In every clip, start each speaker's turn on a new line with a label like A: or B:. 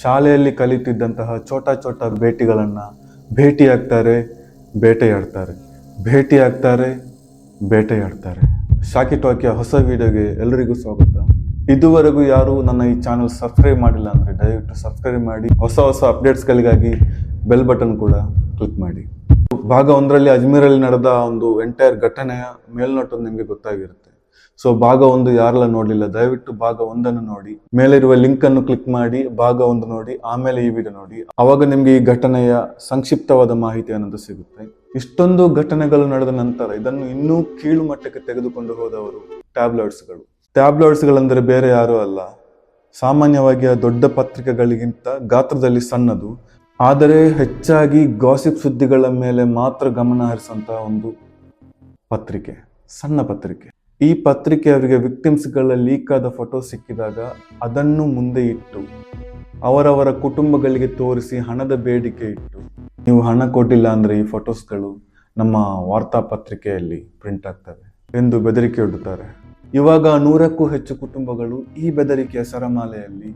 A: ಶಾಲೆಯಲ್ಲಿ ಕಲಿತಿದ್ದಂತಹ ಚೋಟ ಚೋಟ ಭೇಟಿಗಳನ್ನು ಭೇಟಿಯಾಗ್ತಾರೆ, ಬೇಟೆಯಾಡ್ತಾರೆ. ಭೇಟಿಯಾಗ್ತಾರೆ, ಬೇಟೆಯಾಡ್ತಾರೆ. ಶಾಕಿ ಟಾಕಿಯ ಹೊಸ ವಿಡಿಯೋಗೆ ಎಲ್ಲರಿಗೂ ಸ್ವಾಗತ. ಇದುವರೆಗೂ ಯಾರು ನನ್ನ ಈ ಚಾನಲ್ ಸಬ್ಸ್ಕ್ರೈಬ್ ಮಾಡಿಲ್ಲ ಅಂದರೆ ದಯವಿಟ್ಟು ಸಬ್ಸ್ಕ್ರೈಬ್ ಮಾಡಿ. ಹೊಸ ಹೊಸ ಅಪ್ಡೇಟ್ಸ್ಗಳಿಗಾಗಿ ಬೆಲ್ ಬಟನ್ ಕೂಡ ಕ್ಲಿಕ್ ಮಾಡಿ. ಭಾಗ ಒಂದರಲ್ಲಿ ಅಜ್ಮೀರಲ್ಲಿ ನಡೆದ ಒಂದು ಎಂಟೈರ್ ಘಟನೆಯ ಮೇಲ್ನೋಟ ನಿಮಗೆ ಗೊತ್ತಾಗಿರುತ್ತೆ. ಸೊ ಭಾಗ ಒಂದು ಯಾರೆಲ್ಲ ನೋಡಲಿಲ್ಲ? ದಯವಿಟ್ಟು ಭಾಗ ಒಂದನ್ನು ನೋಡಿ. ಮೇಲಿರುವ ಲಿಂಕ್ ಅನ್ನು ಕ್ಲಿಕ್ ಮಾಡಿ, ಭಾಗ ಒಂದು ನೋಡಿ, ಆಮೇಲೆ ಈ ವಿಡಿಯೋ ನೋಡಿ. ಅವಾಗ ನಿಮಗೆ ಈ ಘಟನೆಯ ಸಂಕ್ಷಿಪ್ತವಾದ ಮಾಹಿತಿ ಅನ್ನೋದು ಸಿಗುತ್ತೆ. ಇಷ್ಟೊಂದು ಘಟನೆಗಳು ನಡೆದ ನಂತರ ಇದನ್ನು ಇನ್ನೂ ಕೀಳು ಮಟ್ಟಕ್ಕೆ ತೆಗೆದುಕೊಂಡು ಹೋದವರು ಟ್ಯಾಬ್ಲೆಟ್ಸ್ಗಳು ಟ್ಯಾಬ್ಲೆಟ್ಸ್ಗಳಂದರೆ ಬೇರೆ ಯಾರೂ ಅಲ್ಲ. ಸಾಮಾನ್ಯವಾಗಿ ಆ ದೊಡ್ಡ ಪತ್ರಿಕೆಗಳಿಗಿಂತ ಗಾತ್ರದಲ್ಲಿ ಸಣ್ಣದು. ಆದರೆ ಹೆಚ್ಚಾಗಿ ಗಾಸಿಪ್ ಸುದ್ದಿಗಳ ಮೇಲೆ ಮಾತ್ರ ಗಮನ ಹರಿಸುವಂತಹ ಒಂದು ಪತ್ರಿಕೆ, ಸಣ್ಣ ಪತ್ರಿಕೆ. ಈ ಪತ್ರಿಕೆ ಅವರಿಗೆ ವಿಕ್ಟಿಮ್ಸ್ಗಳ ಲೀಕ್ ಆದ ಫೋಟೋ ಸಿಕ್ಕಿದಾಗ ಅದನ್ನು ಮುಂದೆ ಇಟ್ಟು, ಅವರವರ ಕುಟುಂಬಗಳಿಗೆ ತೋರಿಸಿ ಹಣದ ಬೇಡಿಕೆ ಇಟ್ಟು, ನೀವು ಹಣ ಕೊಟ್ಟಿಲ್ಲ ಅಂದರೆ ಈ ಫೋಟೋಸ್ಗಳು ನಮ್ಮ ವಾರ್ತಾಪತ್ರಿಕೆಯಲ್ಲಿ ಪ್ರಿಂಟ್ ಆಗ್ತವೆ ಎಂದು ಬೆದರಿಕೆ ಒಡ್ಡುತ್ತಾರೆ ಇವಾಗ ನೂರಕ್ಕೂ ಹೆಚ್ಚು ಕುಟುಂಬಗಳು ಈ ಬೆದರಿಕೆಯ ಸರಮಾಲೆಯಲ್ಲಿ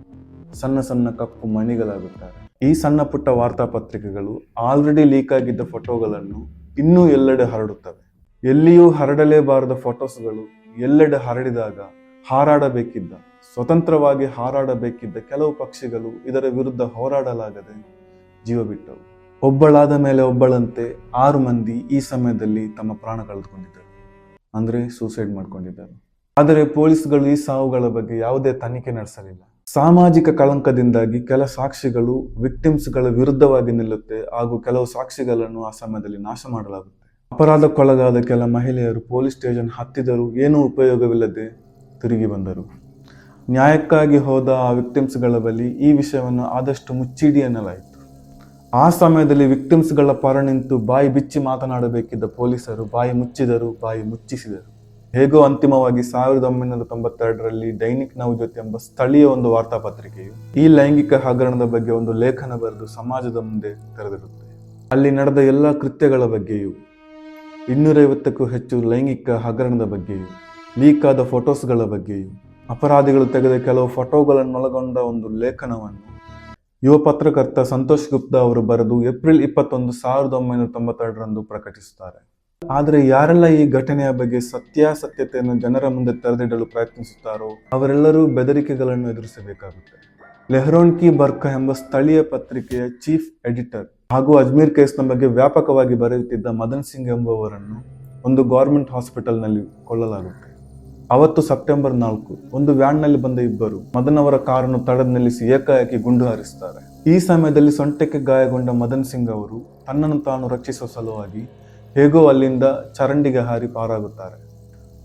A: ಸಣ್ಣ ಸಣ್ಣ ಕಪ್ಪು ಮಣಿಗಳಾಗುತ್ತಾರೆ. ಈ ಸಣ್ಣ ಪುಟ್ಟ ವಾರ್ತಾಪತ್ರಿಕೆಗಳು ಆಲ್ರೆಡಿ ಲೀಕ್ ಆಗಿದ್ದ ಫೋಟೋಗಳನ್ನು ಇನ್ನೂ ಎಲ್ಲೆಡೆ ಹರಡುತ್ತವೆ. ಎಲ್ಲಿಯೂ ಹರಡಲೇಬಾರದ ಫೋಟೋಸ್ಗಳು ಎಲ್ಲೆಡೆ ಹರಡಿದಾಗ ಹಾರಾಡಬೇಕಿದ್ದ, ಸ್ವತಂತ್ರವಾಗಿ ಹಾರಾಡಬೇಕಿದ್ದ ಕೆಲವು ಪಕ್ಷಿಗಳು ಇದರ ವಿರುದ್ಧ ಹೋರಾಡಲಾಗದೆ ಜೀವ ಬಿಟ್ಟವು. ಒಬ್ಬಳಾದ ಮೇಲೆ ಒಬ್ಬಳಂತೆ ಆರು ಮಂದಿ ಈ ಸಮಯದಲ್ಲಿ ತಮ್ಮ ಪ್ರಾಣ ಕಳೆದುಕೊಂಡಿದ್ದರು. ಅಂದ್ರೆ ಸೂಸೈಡ್ ಮಾಡ್ಕೊಂಡಿದ್ದಾರೆ. ಆದರೆ ಪೊಲೀಸ್ಗಳು ಈ ಸಾವುಗಳ ಬಗ್ಗೆ ಯಾವುದೇ ತನಿಖೆ ನಡೆಸಲಿಲ್ಲ. ಸಾಮಾಜಿಕ ಕಳಂಕದಿಂದಾಗಿ ಕೆಲ ಸಾಕ್ಷಿಗಳು ವಿಕ್ಟಿಮ್ಸ್ಗಳ ವಿರುದ್ಧವಾಗಿ ನಿಲ್ಲುತ್ತೆ ಹಾಗೂ ಕೆಲವು ಸಾಕ್ಷಿಗಳನ್ನು ಆ ಸಮಯದಲ್ಲಿ ನಾಶ ಮಾಡಲಾಗುತ್ತೆ ಅಪರಾಧಕ್ಕೊಳಗಾದ ಕೆಲ ಮಹಿಳೆಯರು ಪೊಲೀಸ್ ಸ್ಟೇಷನ್ ಹತ್ತಿದರೂ ಏನೂ ಉಪಯೋಗವಿಲ್ಲದೆ ತಿರುಗಿ ಬಂದರು. ನ್ಯಾಯಕ್ಕಾಗಿ ಹೋದ ಆ ವಿಕ್ಟಿಮ್ಸ್ಗಳ ಬಳಿ ಈ ವಿಷಯವನ್ನು ಆದಷ್ಟು ಮುಚ್ಚಿಡಿ ಎನ್ನಲಾಯಿತು. ಆ ಸಮಯದಲ್ಲಿ ವಿಕ್ಟಿಮ್ಸ್ಗಳ ಪರ ನಿಂತು ಬಾಯಿ ಬಿಚ್ಚಿ ಮಾತನಾಡಬೇಕಿದ್ದ ಪೊಲೀಸರು ಬಾಯಿ ಮುಚ್ಚಿದರು, ಬಾಯಿ ಮುಚ್ಚಿಸಿದರು. ಹೇಗೋ ಅಂತಿಮವಾಗಿ ಸಾವಿರದ ಒಂಬೈನೂರ ತೊಂಬತ್ತೆರಡರಲ್ಲಿ ದೈನಿಕ್ ನವಜ್ಯೋತಿ ಎಂಬ ಸ್ಥಳೀಯ ಒಂದು ವಾರ್ತಾಪತ್ರಿಕೆಯು ಈ ಲೈಂಗಿಕ ಹಗರಣದ ಬಗ್ಗೆ ಒಂದು ಲೇಖನ ಬರೆದು ಸಮಾಜದ ಮುಂದೆ ತೆರೆದಿರುತ್ತದೆ ಅಲ್ಲಿ ನಡೆದ ಎಲ್ಲ ಕೃತ್ಯಗಳ ಬಗ್ಗೆಯೂ ಇನ್ನೂರೈವತ್ತಕ್ಕೂ ಹೆಚ್ಚು ಲೈಂಗಿಕ ಹಗರಣದ ಬಗ್ಗೆಯೂ ಲೀಕ್ ಆದ ಫೋಟೋಸ್ಗಳ ಬಗ್ಗೆಯೂ ಅಪರಾಧಿಗಳು ತೆಗೆದ ಕೆಲವು ಫೋಟೋಗಳನ್ನೊಳಗೊಂಡ ಒಂದು ಲೇಖನವನ್ನು ಯುವ ಪತ್ರಕರ್ತ ಸಂತೋಷ್ ಗುಪ್ತಾ ಅವರು ಬರೆದು ಏಪ್ರಿಲ್ ಇಪ್ಪತ್ತೊಂದು ಸಾವಿರದ ಒಂಬೈನೂರ ತೊಂಬತ್ತೆರಡರಂದು ಪ್ರಕಟಿಸುತ್ತಾರೆ. ಆದರೆ ಯಾರೆಲ್ಲ ಈ ಘಟನೆಯ ಬಗ್ಗೆ ಸತ್ಯಾಸತ್ಯತೆಯನ್ನು ಜನರ ಮುಂದೆ ತೆರೆದಿಡಲು ಪ್ರಯತ್ನಿಸುತ್ತಾರೋ, ಅವರೆಲ್ಲರೂ ಬೆದರಿಕೆಗಳನ್ನು ಎದುರಿಸಬೇಕಾಗುತ್ತೆ. ಲೆಹ್ರೋನ್ ಕಿ ಬರ್ಕ ಎಂಬ ಸ್ಥಳೀಯ ಪತ್ರಿಕೆಯ ಚೀಫ್ ಎಡಿಟರ್ ಹಾಗೂ ಅಜ್ಮೀರ್ ಕೇಸ್ನ ಬಗ್ಗೆ ವ್ಯಾಪಕವಾಗಿ ಬರೆಯುತ್ತಿದ್ದ ಮದನ್ ಸಿಂಗ್ ಎಂಬುವರನ್ನು ಒಂದು ಗೌರ್ಮೆಂಟ್ ಹಾಸ್ಪಿಟಲ್ನಲ್ಲಿ ಕೊಳ್ಳಲಾಗುತ್ತೆ. ಅವತ್ತು ಸೆಪ್ಟೆಂಬರ್ ನಾಲ್ಕು, ಒಂದು ವ್ಯಾನ್ನಲ್ಲಿ ಬಂದ ಇಬ್ಬರು ಮದನ್ ಅವರ ಕಾರನ್ನು ತಡೆದು ನಿಲ್ಲಿಸಿ ಏಕಾಏಕಿ ಗುಂಡು ಹಾರಿಸುತ್ತಾರೆ. ಈ ಸಮಯದಲ್ಲಿ ಸೊಂಟಕ್ಕೆ ಗಾಯಗೊಂಡ ಮದನ್ ಸಿಂಗ್ ಅವರು ತನ್ನನ್ನು ತಾನು ರಕ್ಷಿಸುವ ಸಲುವಾಗಿ ಹೇಗೋ ಅಲ್ಲಿಂದ ಚರಂಡಿಗೆ ಹಾರಿ ಪಾರಾಗುತ್ತಾರೆ.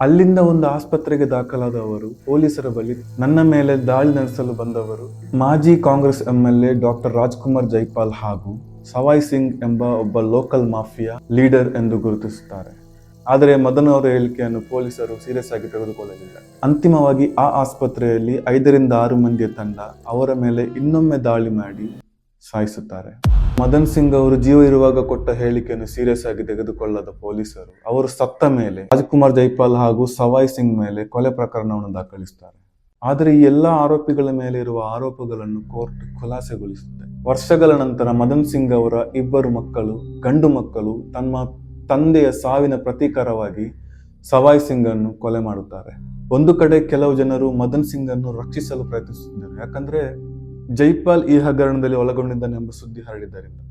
A: ಅಲ್ಲಿಂದ ಒಂದು ಆಸ್ಪತ್ರೆಗೆ ದಾಖಲಾದವರು ಪೊಲೀಸರ ಬಳಿ ನನ್ನ ಮೇಲೆ ದಾಳಿ ನಡೆಸಲು ಬಂದವರು ಮಾಜಿ Congress M L A doctor Rajkumar Jaipal ಹಾಗೂ ಸವಾಯ್ ಸಿಂಗ್ ಎಂಬ ಒಬ್ಬ ಲೋಕಲ್ ಮಾಫಿಯಾ ಲೀಡರ್ ಎಂದು ಗುರುತಿಸುತ್ತಾರೆ. ಆದರೆ ಮದನ್ ಅವರ ಹೇಳಿಕೆಯನ್ನು ಪೊಲೀಸರು ಸೀರಿಯಸ್ ಆಗಿ ತೆಗೆದುಕೊಳ್ಳಲಿಲ್ಲ. ಅಂತಿಮವಾಗಿ ಆ ಆಸ್ಪತ್ರೆಯಲ್ಲಿ ಐದರಿಂದ ಆರು ಮಂದಿಯ ತಂಡ ಅವರ ಮೇಲೆ ಇನ್ನೊಮ್ಮೆ ದಾಳಿ ಮಾಡಿ ಸಾಯಿಸುತ್ತಾರೆ. ಮದನ್ ಸಿಂಗ್ ಅವರು ಜೀವ ಇರುವಾಗ ಕೊಟ್ಟ ಹೇಳಿಕೆಯನ್ನು ಸೀರಿಯಸ್ ಆಗಿ ತೆಗೆದುಕೊಳ್ಳದ ಪೊಲೀಸರು, ಅವರು ಸತ್ತ ಮೇಲೆ ರಾಜ್ಕುಮಾರ್ ಜೈಪಾಲ್ ಹಾಗೂ ಸವಾಯ್ ಸಿಂಗ್ ಮೇಲೆ ಕೊಲೆ ಪ್ರಕರಣವನ್ನು ದಾಖಲಿಸುತ್ತಾರೆ ಆದರೆ ಈ ಎಲ್ಲ ಆರೋಪಿಗಳ ಮೇಲೆ ಇರುವ ಆರೋಪಗಳನ್ನು ಕೋರ್ಟ್ ಖುಲಾಸೆಗೊಳಿಸುತ್ತೆ. ವರ್ಷಗಳ ನಂತರ ಮದನ್ ಸಿಂಗ್ ಅವರ ಇಬ್ಬರು ಮಕ್ಕಳು, ಗಂಡು ಮಕ್ಕಳು ತಮ್ಮ ತಂದೆಯ ಸಾವಿನ ಪ್ರತೀಕಾರವಾಗಿ ಸವಾಯ್ ಸಿಂಗ್ ಅನ್ನು ಕೊಲೆ ಮಾಡುತ್ತಾರೆ. ಒಂದು ಕಡೆ ಕೆಲವು ಜನರು ಮದನ್ ಸಿಂಗ್ ಅನ್ನು ರಕ್ಷಿಸಲು ಪ್ರಯತ್ನಿಸುತ್ತಿದ್ದರು. ಯಾಕಂದ್ರೆ ಜೈಪಾಲ್ ಈ ಹಗರಣದಲ್ಲಿ ಒಳಗೊಂಡಿದ್ದಾನೆ ಎಂಬ ಸುದ್ದಿ ಹರಡಿದ್ದರಿಂದ.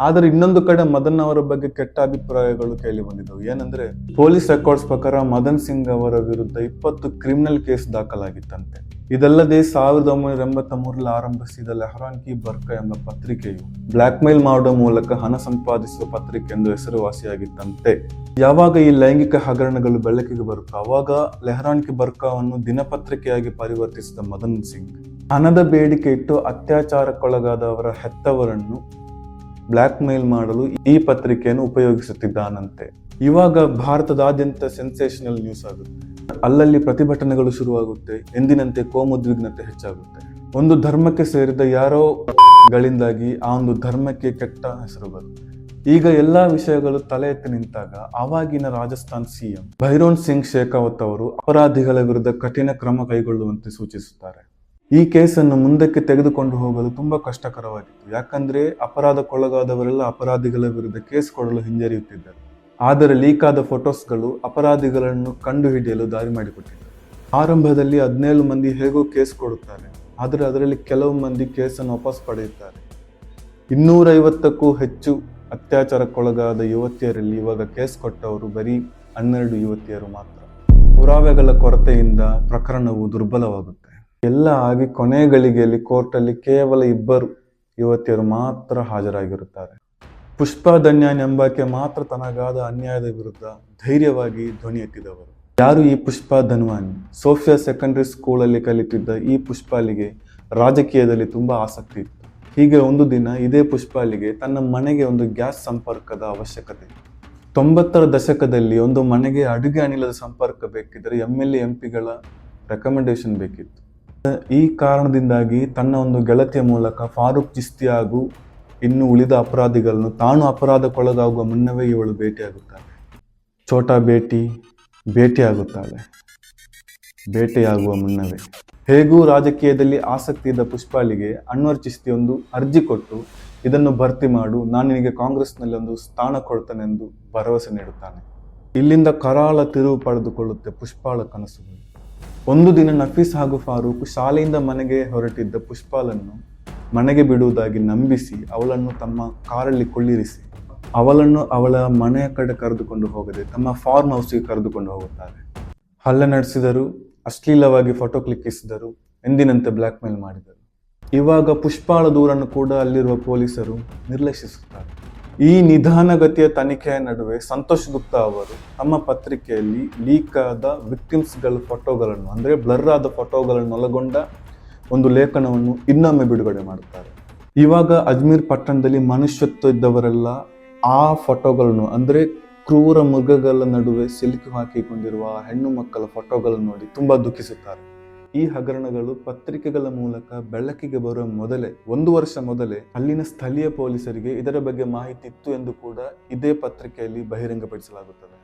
A: ಆದರೆ ಇನ್ನೊಂದು ಕಡೆ ಮದನ್ ಅವರ ಬಗ್ಗೆ ಕೆಟ್ಟ ಅಭಿಪ್ರಾಯಗಳು ಕೇಳಿ ಬಂದಿದ್ದವು. ಏನಂದ್ರೆ, ಪೊಲೀಸ್ ರೆಕಾರ್ಡ್ಸ್ ಪ್ರಕಾರ ಮದನ್ ಸಿಂಗ್ ಅವರ ವಿರುದ್ಧ ಇಪ್ಪತ್ತು ಕ್ರಿಮಿನಲ್ ಕೇಸ್ ದಾಖಲಾಗಿತ್ತಂತೆ. ಇದಲ್ಲದೆ ಸಾವಿರದ ಒಂಬೈನೂರ ಎಂಬತ್ತ ಮೂರರಲ್ಲಿ ಆರಂಭಿಸಿದ ಲೆಹರಾನ್ ಕಿ ಬರ್ಕ ಎಂಬ ಪತ್ರಿಕೆಯು ಬ್ಲಾಕ್ ಮೇಲ್ ಮಾಡುವ ಮೂಲಕ ಹಣ ಸಂಪಾದಿಸುವ ಪತ್ರಿಕೆ ಎಂದು ಹೆಸರುವಾಸಿಯಾಗಿತ್ತಂತೆ. ಯಾವಾಗ ಈ ಲೈಂಗಿಕ ಹಗರಣಗಳು ಬೆಳಕಿಗೆ ಬರುತ್ತೋ ಅವಾಗ ಲೆಹರಾನ್ ಕಿ ಬರ್ಕಾವನ್ನು ದಿನಪತ್ರಿಕೆಯಾಗಿ ಪರಿವರ್ತಿಸಿದ ಮದನ್ ಸಿಂಗ್ ಹಣದ ಬೇಡಿಕೆ ಇಟ್ಟು ಅತ್ಯಾಚಾರಕ್ಕೊಳಗಾದವರ ಹೆತ್ತವರನ್ನು ಬ್ಲ್ಯಾಕ್ ಮೇಲ್ ಮಾಡಲು ಈ ಪತ್ರಿಕೆಯನ್ನು ಉಪಯೋಗಿಸುತ್ತಿದ್ದಾನಂತೆ. ಇವಾಗ ಭಾರತದಾದ್ಯಂತ ಸೆನ್ಸೇಷನಲ್ ನ್ಯೂಸ್ ಆಗುತ್ತೆ. ಅಲ್ಲಲ್ಲಿ ಪ್ರತಿಭಟನೆಗಳು ಶುರುವಾಗುತ್ತೆ, ಎಂದಿನಂತೆ ಕೋಮುದ್ವಿಗ್ನತೆ ಹೆಚ್ಚಾಗುತ್ತೆ. ಒಂದು ಧರ್ಮಕ್ಕೆ ಸೇರಿದ ಯಾರೋ ಗಳಿಂದಾಗಿ ಆ ಒಂದು ಧರ್ಮಕ್ಕೆ ಕೆಟ್ಟ ಹೆಸರು ಬರುತ್ತೆ. ಈಗ ಎಲ್ಲಾ ವಿಷಯಗಳು ತಲೆ ಎತ್ತಿ ನಿಂತಾಗ ಆವಾಗಿನ ರಾಜಸ್ಥಾನ್ ಸಿಎಂ ಭೈರೋನ್ ಸಿಂಗ್ ಶೇಖಾವತ್ ಅವರು ಅಪರಾಧಿಗಳ ವಿರುದ್ಧ ಕಠಿಣ ಕ್ರಮ ಕೈಗೊಳ್ಳುವಂತೆ ಸೂಚಿಸುತ್ತಾರೆ. ಈ ಕೇಸನ್ನು ಮುಂದಕ್ಕೆ ತೆಗೆದುಕೊಂಡು ಹೋಗಲು ತುಂಬ ಕಷ್ಟಕರವಾಗಿತ್ತು. ಯಾಕಂದ್ರೆ ಅಪರಾಧಕ್ಕೊಳಗಾದವರೆಲ್ಲ ಅಪರಾಧಿಗಳ ವಿರುದ್ಧ ಕೇಸ್ ಕೊಡಲು ಹಿಂಜರಿಯುತ್ತಿದ್ದರು. ಆದರೆ ಲೀಕ್ ಆದ ಫೋಟೋಸ್ಗಳು ಅಪರಾಧಿಗಳನ್ನು ಕಂಡುಹಿಡಿಯಲು ದಾರಿ ಮಾಡಿಕೊಟ್ಟಿದೆ ಆರಂಭದಲ್ಲಿ ಹದಿನೇಳು ಮಂದಿ ಹೇಗೋ ಕೇಸ್ ಕೊಡುತ್ತಾರೆ. ಆದರೆ ಅದರಲ್ಲಿ ಕೆಲವು ಮಂದಿ ಕೇಸನ್ನು ವಾಪಸ್ ಪಡೆಯುತ್ತಾರೆ. ಇನ್ನೂರೈವತ್ತಕ್ಕೂ ಹೆಚ್ಚು ಅತ್ಯಾಚಾರಕ್ಕೊಳಗಾದ ಯುವತಿಯರಲ್ಲಿ ಇವಾಗ ಕೇಸ್ ಕೊಟ್ಟವರು ಬರೀ ಹನ್ನೆರಡು ಯುವತಿಯರು ಮಾತ್ರ. ಪುರಾವೆಗಳ ಕೊರತೆಯಿಂದ ಪ್ರಕರಣವು ದುರ್ಬಲವಾಗುತ್ತೆ. ಎಲ್ಲ ಆಗಿ ಕೊನೆ ಗಳಿಗೆಯಲ್ಲಿ ಕೋರ್ಟಲ್ಲಿ ಕೇವಲ ಇಬ್ಬರು ಯುವತಿಯರು ಮಾತ್ರ ಹಾಜರಾಗಿರುತ್ತಾರೆ. ಪುಷ್ಪ ದನ್ಯಾನ್ ಎಂಬಾಕೆ ಮಾತ್ರ ತನಗಾದ ಅನ್ಯಾಯದ ವಿರುದ್ಧ ಧೈರ್ಯವಾಗಿ ಧ್ವನಿ ಎತ್ತಿದವರು. ಯಾರು ಈ ಪುಷ್ಪ ಧನ್ವಾನಿ? ಸೋಫಿಯಾ ಸೆಕೆಂಡರಿ ಸ್ಕೂಲಲ್ಲಿ ಕಲಿತಿದ್ದ ಈ ಪುಷ್ಪಾಲಿಗೆ ರಾಜಕೀಯದಲ್ಲಿ ತುಂಬಾ ಆಸಕ್ತಿ ಇತ್ತು. ಹೀಗೆ ಒಂದು ದಿನ ಇದೇ ಪುಷ್ಪಾಲಿಗೆ ತನ್ನ ಮನೆಗೆ ಒಂದು ಗ್ಯಾಸ್ ಸಂಪರ್ಕದ ಅವಶ್ಯಕತೆ. ತೊಂಬತ್ತರ ದಶಕದಲ್ಲಿ ಒಂದು ಮನೆಗೆ ಅಡುಗೆ ಅನಿಲದ ಸಂಪರ್ಕ ಬೇಕಿದ್ದರೆ ಎಂ ಎಲ್ ಎಂ ಪಿಗಳ ರೆಕಮೆಂಡೇಶನ್ ಬೇಕಿತ್ತು. ಈ ಕಾರಣದಿಂದಾಗಿ ತನ್ನ ಒಂದು ಗೆಳತಿಯ ಮೂಲಕ ಫಾರೂಕ್ ಚಿಸ್ತಿ ಹಾಗೂ ಇನ್ನು ಉಳಿದ ಅಪರಾಧಿಗಳನ್ನು ತಾನು ಅಪರಾಧಕ್ಕೊಳಗಾಗುವ ಮುನ್ನವೇ ಇವಳು ಭೇಟಿಯಾಗುತ್ತಾಳೆ. ಛೋಟಾ ಭೇಟಿ, ಭೇಟಿಯಾಗುತ್ತಾಳೆ. ಭೇಟಿಯಾಗುವ ಮುನ್ನವೇ. ಹೇಗೂ ರಾಜಕೀಯದಲ್ಲಿ ಆಸಕ್ತಿ ಇದ್ದ ಪುಷ್ಪಾಲಿಗೆ ಅನ್ವರ್ ಚಿಸ್ತಿ ಒಂದು ಅರ್ಜಿ ಕೊಟ್ಟು ಇದನ್ನು ಭರ್ತಿ ಮಾಡು, ನಾನು ನಿನಗೆ ಕಾಂಗ್ರೆಸ್ನಲ್ಲಿ ಒಂದು ಸ್ಥಾನ ಕೊಡ್ತಾನೆಂದು ಭರವಸೆ ನೀಡುತ್ತಾನೆ. ಇಲ್ಲಿಂದ ಕರಾಳ ತಿರುವು ಪಡೆದುಕೊಳ್ಳುತ್ತೆ ಪುಷ್ಪಾಳ ಕನಸುಗಳು. ಒಂದು ದಿನ ನಫೀಸ್ ಹಾಗೂ ಫಾರೂಕ್ ಶಾಲೆಯಿಂದ ಮನೆಗೆ ಹೊರಟಿದ್ದ ಪುಷ್ಪಾಲನ್ನು ಮನೆಗೆ ಬಿಡುವುದಾಗಿ ನಂಬಿಸಿ ಅವಳನ್ನು ತಮ್ಮ ಕಾರಲ್ಲಿ ಕೊಳ್ಳಿರಿಸಿ. ಅವಳನ್ನು ಅವಳ ಮನೆಯ ಕಡೆ ಕರೆದುಕೊಂಡು ಹೋಗದೆ ತಮ್ಮ ಫಾರ್ಮ್ ಹೌಸ್ಗೆ ಕರೆದುಕೊಂಡು ಹೋಗುತ್ತಾರೆ. ಹಲ್ಲೆ ನಡೆಸಿದರು, ಅಶ್ಲೀಲವಾಗಿ ಫೋಟೋ ಕ್ಲಿಕ್ಕಿಸಿದರು ಎಂದಿನಂತೆ ಬ್ಲ್ಯಾಕ್ ಮೇಲ್ ಮಾಡಿದರು. ಇವಾಗ ಪುಷ್ಪಾಳ ದೂರನ್ನು ಕೂಡ ಅಲ್ಲಿರುವ ಪೊಲೀಸರು ನಿರ್ಲಕ್ಷಿಸುತ್ತಾರೆ. ಈ ನಿಧಾನಗತಿಯ ತನಿಖೆಯ ನಡುವೆ ಸಂತೋಷ್ ಗುಪ್ತಾ ಅವರು ತಮ್ಮ ಪತ್ರಿಕೆಯಲ್ಲಿ ಲೀಕ್ ಆದ ವಿಕ್ಟಿಮ್ಸ್ಗಳ ಫೋಟೋಗಳನ್ನು ಅಂದರೆ ಬ್ಲರ್ ಆದ ಫೋಟೋಗಳನ್ನು ಒಳಗೊಂಡ ಒಂದು ಲೇಖನವನ್ನು ಇನ್ನೊಮ್ಮೆ ಬಿಡುಗಡೆ ಮಾಡುತ್ತಾರೆ. ಇವಾಗ ಅಜ್ಮೀರ್ ಪಟ್ಟಣದಲ್ಲಿ ಮನುಷ್ಯತ್ವ ಇದ್ದವರೆಲ್ಲ ಆ ಫೋಟೋಗಳನ್ನು ಅಂದರೆ ಕ್ರೂರ ಮೃಗಗಳ ನಡುವೆ ಸಿಲುಕಿ ಹಾಕಿಕೊಂಡಿರುವ ಹೆಣ್ಣು ಮಕ್ಕಳ ಫೋಟೋಗಳನ್ನು ನೋಡಿ ತುಂಬಾ ದುಃಖಿಸುತ್ತಾರೆ. ಈ ಹಗರಣಗಳು ಪತ್ರಿಕೆಗಳ ಮೂಲಕ ಬೆಳಕಿಗೆ ಬರುವ ಮೊದಲೇ, ಒಂದು ವರ್ಷ ಮೊದಲೇ ಅಲ್ಲಿನ ಸ್ಥಳೀಯ ಪೊಲೀಸರಿಗೆ ಇದರ ಬಗ್ಗೆ ಮಾಹಿತಿ ಇತ್ತು ಎಂದು ಕೂಡ ಇದೇ ಪತ್ರಿಕೆಯಲ್ಲಿ ಬಹಿರಂಗಪಡಿಸಲಾಗುತ್ತದೆ.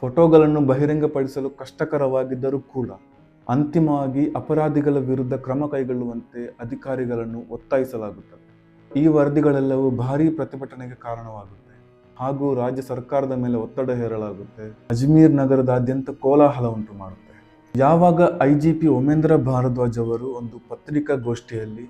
A: ಫೋಟೋಗಳನ್ನು ಬಹಿರಂಗಪಡಿಸಲು ಕಷ್ಟಕರವಾಗಿದ್ದರೂ ಕೂಡ ಅಂತಿಮವಾಗಿ ಅಪರಾಧಿಗಳ ವಿರುದ್ಧ ಕ್ರಮ ಕೈಗೊಳ್ಳುವಂತೆ ಅಧಿಕಾರಿಗಳನ್ನು ಒತ್ತಾಯಿಸಲಾಗುತ್ತದೆ. ಈ ವರದಿಗಳೆಲ್ಲವೂ ಭಾರೀ ಪ್ರತಿಭಟನೆಗೆ ಕಾರಣವಾಗುತ್ತೆ. ಹಾಗೂ ರಾಜ್ಯ ಸರ್ಕಾರದ ಮೇಲೆ ಒತ್ತಡ ಹೇರಲಾಗುತ್ತೆ. ಅಜ್ಮೀರ್ ನಗರದಾದ್ಯಂತ ಕೋಲಾಹಲ ಉಂಟು ಮಾಡುತ್ತೆ. ಯಾವಾಗ I G P Umendra Bhardwaj ಅವರು ಒಂದು ಪತ್ರಿಕಾಗೋಷ್ಠಿಯಲ್ಲಿ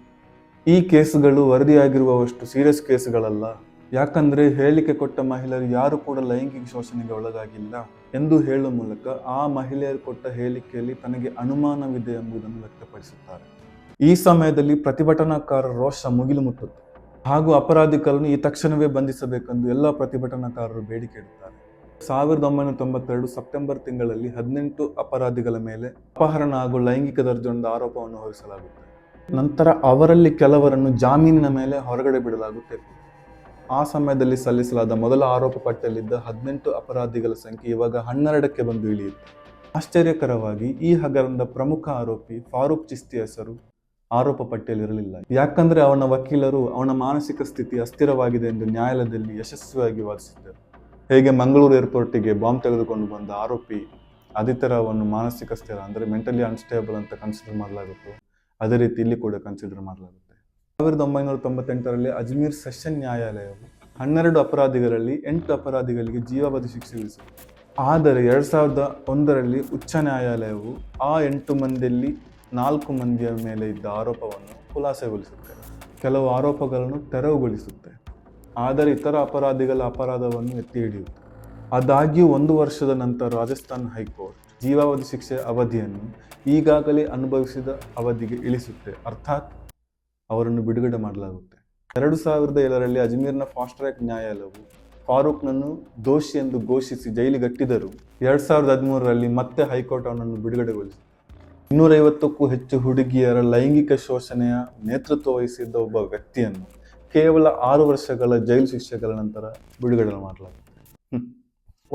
A: ಈ ಕೇಸುಗಳು ವರದಿಯಾಗಿರುವವಷ್ಟು ಸೀರಿಯಸ್ ಕೇಸುಗಳಲ್ಲ, ಯಾಕಂದ್ರೆ ಹೇಳಿಕೆ ಕೊಟ್ಟ ಮಹಿಳೆಯರು ಯಾರು ಕೂಡ ಲೈಂಗಿಕ ಶೋಷಣೆಗೆ ಒಳಗಾಗಿಲ್ಲ ಎಂದು ಹೇಳುವ ಮೂಲಕ ಆ ಮಹಿಳೆಯರು ಕೊಟ್ಟ ಹೇಳಿಕೆಯಲ್ಲಿ ತನಗೆ ಅನುಮಾನವಿದೆ ಎಂಬುದನ್ನು ವ್ಯಕ್ತಪಡಿಸುತ್ತಾರೆ. ಈ ಸಮಯದಲ್ಲಿ ಪ್ರತಿಭಟನಾಕಾರರ ರೋಷ ಮುಗಿಲು ಮುಟ್ಟುತ್ತೆ. ಹಾಗೂ ಅಪರಾಧಿಗಳನ್ನು ಈ ತಕ್ಷಣವೇ ಬಂಧಿಸಬೇಕೆಂದು ಎಲ್ಲ ಪ್ರತಿಭಟನಾಕಾರರು ಬೇಡಿಕೆ ಇಡುತ್ತಾರೆ. ಸಾವಿರದ ಒಂಬೈನೂರ ತೊಂಬತ್ತೆರಡು ಸೆಪ್ಟೆಂಬರ್ ತಿಂಗಳಲ್ಲಿ ಹದಿನೆಂಟು ಅಪರಾಧಿಗಳ ಮೇಲೆ ಅಪಹರಣ ಹಾಗೂ ಲೈಂಗಿಕ ದರ್ಜೆಯಿಂದ ಆರೋಪವನ್ನು ಹೊರಿಸಲಾಗುತ್ತೆ. ನಂತರ ಅವರಲ್ಲಿ ಕೆಲವರನ್ನು ಜಾಮೀನಿನ ಮೇಲೆ ಹೊರಗಡೆ ಬಿಡಲಾಗುತ್ತೆ. ಆ ಸಮಯದಲ್ಲಿ ಸಲ್ಲಿಸಲಾದ ಮೊದಲ ಆರೋಪ ಪಟ್ಟಿಯಲ್ಲಿದ್ದ ಹದಿನೆಂಟು ಅಪರಾಧಿಗಳ ಸಂಖ್ಯೆ ಇವಾಗ ಹನ್ನೆರಡಕ್ಕೆ ಬಂದು ಇಳಿಯಿತು ಆಶ್ಚರ್ಯಕರವಾಗಿ ಈ ಹಗರಣದ ಪ್ರಮುಖ ಆರೋಪಿ ಫಾರೂಕ್ ಚಿಸ್ತಿ ಹೆಸರು ಆರೋಪ ಪಟ್ಟಿಯಲ್ಲಿರಲಿಲ್ಲ. ಯಾಕಂದ್ರೆ ಅವನ ವಕೀಲರು ಅವನ ಮಾನಸಿಕ ಸ್ಥಿತಿ ಅಸ್ಥಿರವಾಗಿದೆ ಎಂದು ನ್ಯಾಯಾಲಯದಲ್ಲಿ ಯಶಸ್ವಿಯಾಗಿ ವಾದಿಸಿದ್ದರು ಹೇಗೆ ಮಂಗಳೂರು ಏರ್ಪೋರ್ಟಿಗೆ ಬಾಂಬ್ ತೆಗೆದುಕೊಂಡು ಬಂದ ಆರೋಪಿ ಅದಿತರವನ್ನು ಮಾನಸಿಕ ಸ್ಥಿರ ಅಂದರೆ ಮೆಂಟಲಿ ಅನ್ಸ್ಟೇಬಲ್ ಅಂತ ಕನ್ಸಿಡರ್ ಮಾಡಲಾಗುತ್ತೆ. ಅದೇ ರೀತಿ ಇಲ್ಲಿ ಕೂಡ ಕನ್ಸಿಡರ್ ಮಾಡಲಾಗುತ್ತೆ. ಸಾವಿರದ ಒಂಬೈನೂರ ತೊಂಬತ್ತೆಂಟರಲ್ಲಿ ಅಜ್ಮೀರ್ ಸೆಷನ್ ನ್ಯಾಯಾಲಯವು ಹನ್ನೆರಡು ಅಪರಾಧಿಗಳಲ್ಲಿ ಎಂಟು ಅಪರಾಧಿಗಳಿಗೆ ಜೀವಾವಧಿ ಶಿಕ್ಷೆ ವಿಧಿಸಿತು ಆದರೆ ಎರಡ್ ಸಾವಿರದ ಒಂದರಲ್ಲಿ ಉಚ್ಚ ನ್ಯಾಯಾಲಯವು ಆ ಎಂಟು ಮಂದಿಯಲ್ಲಿ ನಾಲ್ಕು ಮಂದಿಯ ಮೇಲೆ ಇದ್ದ ಆರೋಪವನ್ನು ಖುಲಾಸೆಗೊಳಿಸುತ್ತೆ. ಕೆಲವು ಆರೋಪಗಳನ್ನು ತೆರವುಗೊಳಿಸುತ್ತೆ. ಆದರೆ ಇತರ ಅಪರಾಧಿಗಳ ಅಪರಾಧವನ್ನು ಎತ್ತಿ ಹಿಡಿಯಿತು ಆದಾಗ್ಯೂ ಒಂದು ವರ್ಷದ ನಂತರ ರಾಜಸ್ಥಾನ್ ಹೈಕೋರ್ಟ್ ಜೀವಾವಧಿ ಶಿಕ್ಷೆ ಅವಧಿಯನ್ನು ಈಗಾಗಲೇ ಅನುಭವಿಸಿದ ಅವಧಿಗೆ ಇಳಿಸುತ್ತೆ. ಅರ್ಥಾತ್ ಅವರನ್ನು ಬಿಡುಗಡೆ ಮಾಡಲಾಗುತ್ತೆ. ಎರಡು ಸಾವಿರದ ಏಳರಲ್ಲಿ ಅಜ್ಮೀರ್ನ ಫಾಸ್ಟ್ ಟ್ರ್ಯಾಕ್ ನ್ಯಾಯಾಲಯವು ಫಾರೂಕ್ನನ್ನು ದೋಷಿ ಎಂದು ಘೋಷಿಸಿ ಜೈಲಿಗಟ್ಟಿದರು ಎರಡು ಸಾವಿರದ ಹದಿಮೂರರಲ್ಲಿ ಮತ್ತೆ ಹೈಕೋರ್ಟ್ ಅವನನ್ನು ಬಿಡುಗಡೆಗೊಳಿಸಿತು. ಇನ್ನೂರೈವತ್ತಕ್ಕೂ ಹೆಚ್ಚು ಹುಡುಗಿಯರ ಲೈಂಗಿಕ ಶೋಷಣೆಯ ನೇತೃತ್ವ ವಹಿಸಿದ್ದ ಒಬ್ಬ ವ್ಯಕ್ತಿಯನ್ನು ಕೇವಲ ಆರು ವರ್ಷಗಳ ಜೈಲು ಶಿಕ್ಷೆಗಳ ನಂತರ ಬಿಡುಗಡೆ ಮಾಡಲಾಗುತ್ತೆ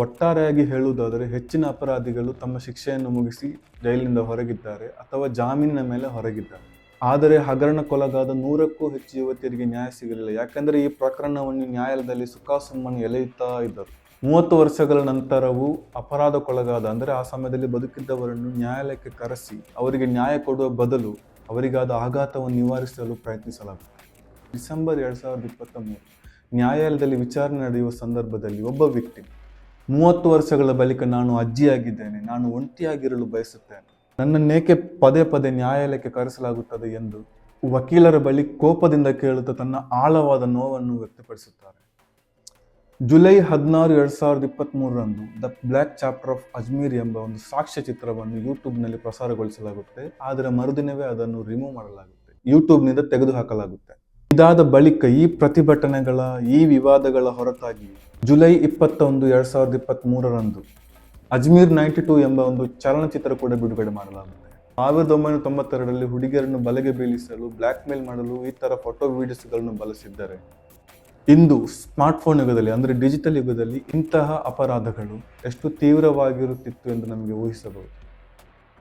A: ಒಟ್ಟಾರೆಯಾಗಿ ಹೇಳುವುದಾದರೆ ಹೆಚ್ಚಿನ ಅಪರಾಧಿಗಳು ತಮ್ಮ ಶಿಕ್ಷೆಯನ್ನು ಮುಗಿಸಿ ಜೈಲಿನಿಂದ ಹೊರಗಿದ್ದಾರೆ ಅಥವಾ ಜಾಮೀನಿನ ಮೇಲೆ ಹೊರಗಿದ್ದಾರೆ. ಆದರೆ ಹಗರಣಕ್ಕೊಳಗಾದ ನೂರಕ್ಕೂ ಹೆಚ್ಚು ಯುವತಿಯರಿಗೆ ನ್ಯಾಯ ಸಿಗಲಿಲ್ಲ. ಯಾಕೆಂದರೆ ಈ ಪ್ರಕರಣವನ್ನು ನ್ಯಾಯಾಲಯದಲ್ಲಿ ಸುಖಾಸುಮ್ಮನೆ ಎಳೆಯುತ್ತಾ ಇದ್ದರು. ಮೂವತ್ತು ವರ್ಷಗಳ ನಂತರವೂ ಅಪರಾಧಕ್ಕೊಳಗಾದ, ಅಂದರೆ ಆ ಸಮಯದಲ್ಲಿ ಬದುಕಿದ್ದವರನ್ನು ನ್ಯಾಯಾಲಯಕ್ಕೆ ಕರೆಸಿ ಅವರಿಗೆ ನ್ಯಾಯ ಕೊಡುವ ಬದಲು ಅವರಿಗಾದ ಆಘಾತವನ್ನು ನಿವಾರಿಸಲು ಪ್ರಯತ್ನಿಸಲಾಗುತ್ತದೆ. ಡಿಸೆಂಬರ್ ಎರಡು ಸಾವಿರದ ಇಪ್ಪತ್ತ ಮೂರು ನ್ಯಾಯಾಲಯದಲ್ಲಿ ವಿಚಾರಣೆ ನಡೆಯುವ ಸಂದರ್ಭದಲ್ಲಿ ಒಬ್ಬ ವ್ಯಕ್ತಿ, ಮೂವತ್ತು ವರ್ಷಗಳ ಬಳಿಕ ನಾನು ಅಜ್ಜಿಯಾಗಿದ್ದೇನೆ, ನಾನು ಒಂಟಿಯಾಗಿರಲು ಬಯಸುತ್ತೇನೆ. ನನ್ನನ್ನೇಕೆ ಪದೇ ಪದೇ ನ್ಯಾಯಾಲಯಕ್ಕೆ ಕರೆಸಲಾಗುತ್ತದೆ ಎಂದು ವಕೀಲರ ಬಳಿ ಕೋಪದಿಂದ ಕೇಳುತ್ತಾ ತನ್ನ ಆಳವಾದ ನೋವನ್ನು ವ್ಯಕ್ತಪಡಿಸುತ್ತಾರೆ. ಜುಲೈ ಹದಿನಾರು ಎರಡು ಸಾವಿರದ ಇಪ್ಪತ್ತ್ಮೂರರಂದು the black chapter of Ajmer ಎಂಬ ಒಂದು ಸಾಕ್ಷ್ಯ ಚಿತ್ರವನ್ನು ಯೂಟ್ಯೂಬ್ನಲ್ಲಿ ಪ್ರಸಾರಗೊಳಿಸಲಾಗುತ್ತೆ. ಆದರೆ ಮರುದಿನವೇ ಅದನ್ನು ರಿಮೂವ್ ಮಾಡಲಾಗುತ್ತೆ. ಯೂಟ್ಯೂಬ್ನಿಂದ ತೆಗೆದುಹಾಕಲಾಗುತ್ತೆ. ಇದಾದ ಬಳಿಕ ಈ ಪ್ರತಿಭಟನೆಗಳ, ಈ ವಿವಾದಗಳ ಹೊರತಾಗಿ ಜುಲೈ ಇಪ್ಪತ್ತೊಂದು, ಎರಡ್ ಸಾವಿರದ ಇಪ್ಪತ್ತ್ ಮೂರರಂದು ಅಜ್ಮೀರ್ ನೈಂಟಿ ಟೂ ಎಂಬ ಒಂದು ಚಲನಚಿತ್ರ ಕೂಡ ಬಿಡುಗಡೆ ಮಾಡಲಾಗುತ್ತೆ ಸಾವಿರದ ಒಂಬೈನೂರ ತೊಂಬತ್ತೆರಡರಲ್ಲಿ ಹುಡುಗಿಯರನ್ನು ಬಲೆಗೆ ಬೀಳಿಸಲು ಬ್ಲ್ಯಾಕ್ ಮೇಲ್ ಮಾಡಲು ಈ ಥರ ಫೋಟೋ ವೀಡಿಯೋಸ್ಗಳನ್ನು ಬಳಸಿದ್ದಾರೆ. ಇಂದು ಸ್ಮಾರ್ಟ್ಫೋನ್ ಯುಗದಲ್ಲಿ, ಅಂದರೆ ಡಿಜಿಟಲ್ ಯುಗದಲ್ಲಿ ಇಂತಹ ಅಪರಾಧಗಳು ಎಷ್ಟು ತೀವ್ರವಾಗಿರುತ್ತಿತ್ತು ಎಂದು ನಮಗೆ ಊಹಿಸಬಹುದು.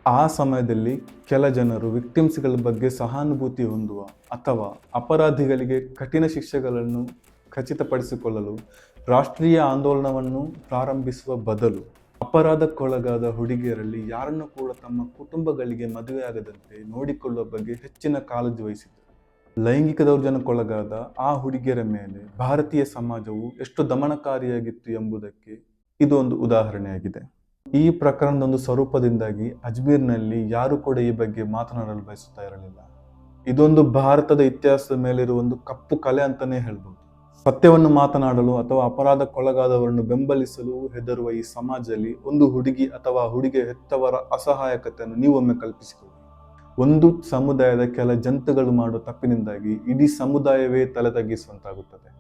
A: ಆ ಸಮಯದಲ್ಲಿ ಕೆಲ ಜನರು ವಿಕ್ಟಿಮ್ಸ್ಗಳ ಬಗ್ಗೆ ಸಹಾನುಭೂತಿ ಹೊಂದುವ ಅಥವಾ ಅಪರಾಧಿಗಳಿಗೆ ಕಠಿಣ ಶಿಕ್ಷೆಗಳನ್ನು ಖಚಿತಪಡಿಸಿಕೊಳ್ಳಲು ರಾಷ್ಟ್ರೀಯ ಆಂದೋಲನವನ್ನು ಪ್ರಾರಂಭಿಸುವ ಬದಲು ಅಪರಾಧಕ್ಕೊಳಗಾದ ಹುಡುಗಿಯರಲ್ಲಿ ಯಾರನ್ನು ಕೂಡ ತಮ್ಮ ಕುಟುಂಬಗಳಿಗೆ ಮದುವೆಯಾಗದಂತೆ ನೋಡಿಕೊಳ್ಳುವ ಬಗ್ಗೆ ಹೆಚ್ಚಿನ ಕಾಳಜಿ ವಹಿಸಿತು ಲೈಂಗಿಕ ದೌರ್ಜನ್ಯಕ್ಕೊಳಗಾದ ಆ ಹುಡುಗಿಯರ ಮೇಲೆ ಭಾರತೀಯ ಸಮಾಜವು ಎಷ್ಟು ದಮನಕಾರಿಯಾಗಿತ್ತು ಎಂಬುದಕ್ಕೆ ಇದು ಒಂದು ಉದಾಹರಣೆಯಾಗಿದೆ. ಈ ಪ್ರಕರಣದ ಒಂದು ಸ್ವರೂಪದಿಂದಾಗಿ ಅಜ್ಮೀರ್ನಲ್ಲಿ ಯಾರು ಕೂಡ ಈ ಬಗ್ಗೆ ಮಾತನಾಡಲು ಬಯಸುತ್ತಾ ಇರಲಿಲ್ಲ. ಇದೊಂದು ಭಾರತದ ಇತಿಹಾಸದ ಮೇಲಿರುವ ಒಂದು ಕಪ್ಪು ಕಲೆ ಅಂತಾನೆ ಹೇಳ್ಬೋದು. ಸತ್ಯವನ್ನು ಮಾತನಾಡಲು ಅಥವಾ ಅಪರಾಧಕ್ಕೊಳಗಾದವರನ್ನು ಬೆಂಬಲಿಸಲು ಹೆದರುವ ಈ ಸಮಾಜದಲ್ಲಿ ಒಂದು ಹುಡುಗಿ ಅಥವಾ ಹುಡುಗಿಯ ಹೆತ್ತವರ ಅಸಹಾಯಕತೆಯನ್ನು ನೀವೊಮ್ಮೆ ಕಲ್ಪಿಸಿಕೊಳ್ಳಿ. ಒಂದು ಸಮುದಾಯದ ಕೆಲ ಜಂತುಗಳು ಮಾಡುವ ತಪ್ಪಿನಿಂದಾಗಿ ಇಡೀ ಸಮುದಾಯವೇ ತಲೆ ತಗ್ಗಿಸುವಂತಾಗುತ್ತದೆ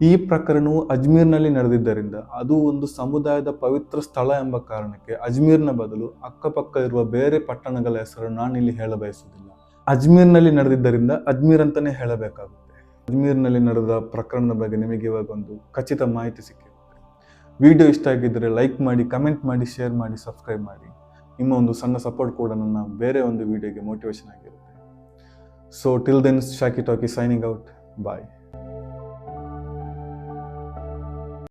A: ಈ ಪ್ರಕರಣವು ಅಜ್ಮೀರ್ನಲ್ಲಿ ನಡೆದಿದ್ದರಿಂದ ಅದು ಒಂದು ಸಮುದಾಯದ ಪವಿತ್ರ ಸ್ಥಳ ಎಂಬ ಕಾರಣಕ್ಕೆ ಅಜ್ಮೀರ್ನ ಬದಲು ಅಕ್ಕಪಕ್ಕ ಇರುವ ಬೇರೆ ಪಟ್ಟಣಗಳ ಹೆಸರು ನಾನಿಲ್ಲಿ ಹೇಳಬಯಸುವುದಿಲ್ಲ. ಅಜ್ಮೀರ್ನಲ್ಲಿ ನಡೆದಿದ್ದರಿಂದ ಅಜ್ಮೀರ್ ಅಂತಾನೆ ಹೇಳಬೇಕಾಗುತ್ತೆ. ಅಜ್ಮೀರ್ನಲ್ಲಿ ನಡೆದ ಪ್ರಕರಣದ ಬಗ್ಗೆ ನಿಮಗೆ ಇವಾಗ ಒಂದು ಖಚಿತ ಮಾಹಿತಿ ಸಿಕ್ಕಿರುತ್ತೆ. ವಿಡಿಯೋ ಇಷ್ಟ ಆಗಿದ್ದರೆ ಲೈಕ್ ಮಾಡಿ, ಕಮೆಂಟ್ ಮಾಡಿ, ಶೇರ್ ಮಾಡಿ, ಸಬ್ಸ್ಕ್ರೈಬ್ ಮಾಡಿ. ನಿಮ್ಮ ಒಂದು ಸಣ್ಣ ಸಪೋರ್ಟ್ ಕೂಡ ನನ್ನ ಬೇರೆ ಒಂದು ವಿಡಿಯೋಗೆ ಮೋಟಿವೇಶನ್ ಆಗಿರುತ್ತೆ. So till then shaky talky signing out bye